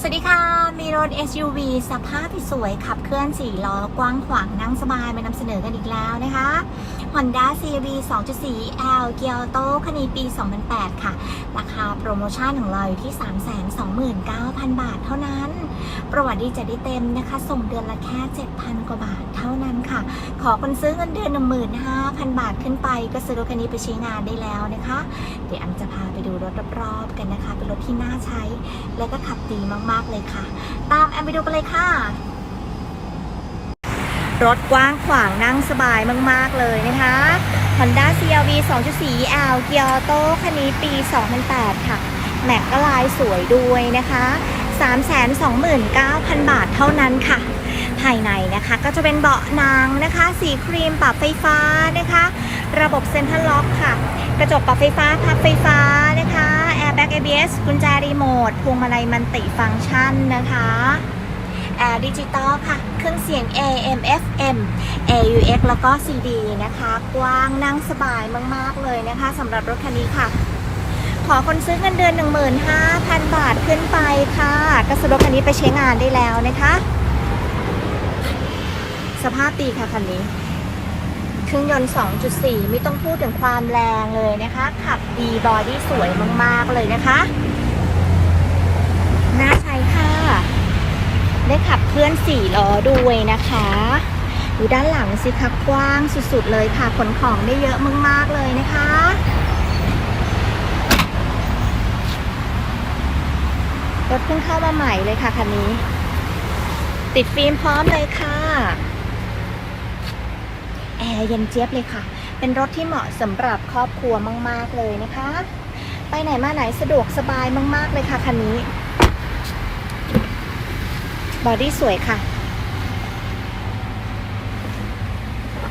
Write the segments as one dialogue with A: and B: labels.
A: สวัสดีค่ะ มีรถ SUV สภาพสวยขับเคลื่อน4ล้อกว้างขวางนั่งสบายมานำเสนอกันอีกแล้วนะคะ Honda CRV 2.4 L เกียร์โตคันนี้ปี 2008 ค่ะ ราคาโปรโมชั่นของเราอยู่ที่ 329,000 บาทเท่านั้น ประวัติดีจะได้เต็มนะคะ ส่งเดือนละแค่ 7,000 กว่าบาทเท่านั้นค่ะ ขอคนซื้อเงินเดือน 15,000 บาทขึ้นไป ก็ซื้อรถคันนี้ไปใช้งานได้แล้วนะคะ เดี๋ยวแอมจะพาไปดูรถรอบๆกันนะคะ เป็นรถที่น่าใช้และก็ขับดีมากๆ เลยค่ะ ตามแอมไปดูกันเลยค่ะ รถกว้างขวางนั่งสบายมาก ๆ เลยนะคะ Honda CRV 2.4 L เกียร์โตคันนี้ปี 2008 ค่ะ แม็กก็ลายสวยด้วยนะคะ 329,000 บาทเท่านั้นค่ะ ภายในนะคะก็จะเป็นเบาะนางนะคะ สีครีมปรับไฟฟ้านะคะ ระบบเซ็นทรัลล็อกค่ะ กระจกปรับไฟฟ้าพับไฟฟ้า ABS กุญแจรีโมทพวงมาลัยมันติฟังก์ชันนะคะแอร์ดิจิตอลค่ะ เครื่องเสียง AM FM AUX แล้วก็ CD นะคะ กว้างนั่งสบายมาก ๆ เลยนะคะสำหรับรถคันนี้ค่ะ ขอคนซื้อเงินเดือน 15,000 บาทขึ้นไปค่ะ ก็ซื้อรถคันนี้ไปใช้งานได้แล้วนะคะ สภาพดีค่ะคันนี้ เครื่องยนต์ 2.4 ไม่ต้องพูดถึงความแรงเลยนะคะ ขับดีบอดี้สวยมาก ๆ เลยนะคะ น่าใช้ค่ะ ได้ขับเคลื่อน4ล้อด้วยนะคะ ดูด้านหลังสิคะกว้างสุด ๆ เลยค่ะ ขนของได้เยอะมาก ๆ เลยนะคะรถเพิ่งเข้ามาใหม่เลยค่ะคันนี้ ติดฟิล์มพร้อมเลยค่ะ แอร์เย็นเจี๊ยบเลยค่ะ เป็นรถที่เหมาะสำหรับครอบครัวมาก ๆ เลยนะคะ ไปไหนมาไหนสะดวกสบายมาก ๆ เลยค่ะคันนี้ บอดี้สวยค่ะ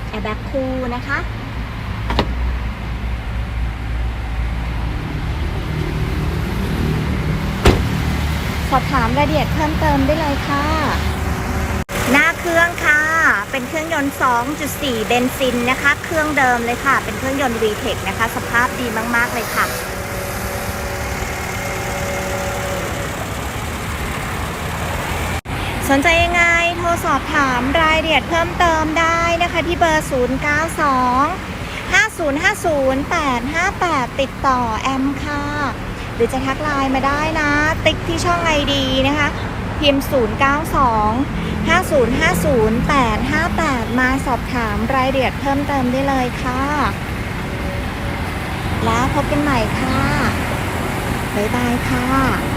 A: แอร์แบ็คคูลนะคะสอบถามรายละเอียดเพิ่มเติมได้เลยค่ะ หน้าเครื่องค่ะ เป็นเครื่องยนต์ 2.4 เบนซินนะคะ เครื่องเดิมเลยค่ะ เป็นเครื่องยนต์ VTEC นะคะ สภาพดีมากๆเลยค่ะสนใจยังไง โทรสอบถามรายละเอียดเพิ่มเติมได้นะคะที่เบอร์ 092 5050 858 ติดต่อแอมค่ะ หรือจะทักไลน์มาได้นะ ติ๊กที่ช่องไอดีนะคะ พิมพ์ 092 5050 858 มาสอบถามรายละเอียดเพิ่มเติมได้เลยค่ะ แล้วพบกันใหม่ค่ะ บ๊ายบายค่ะ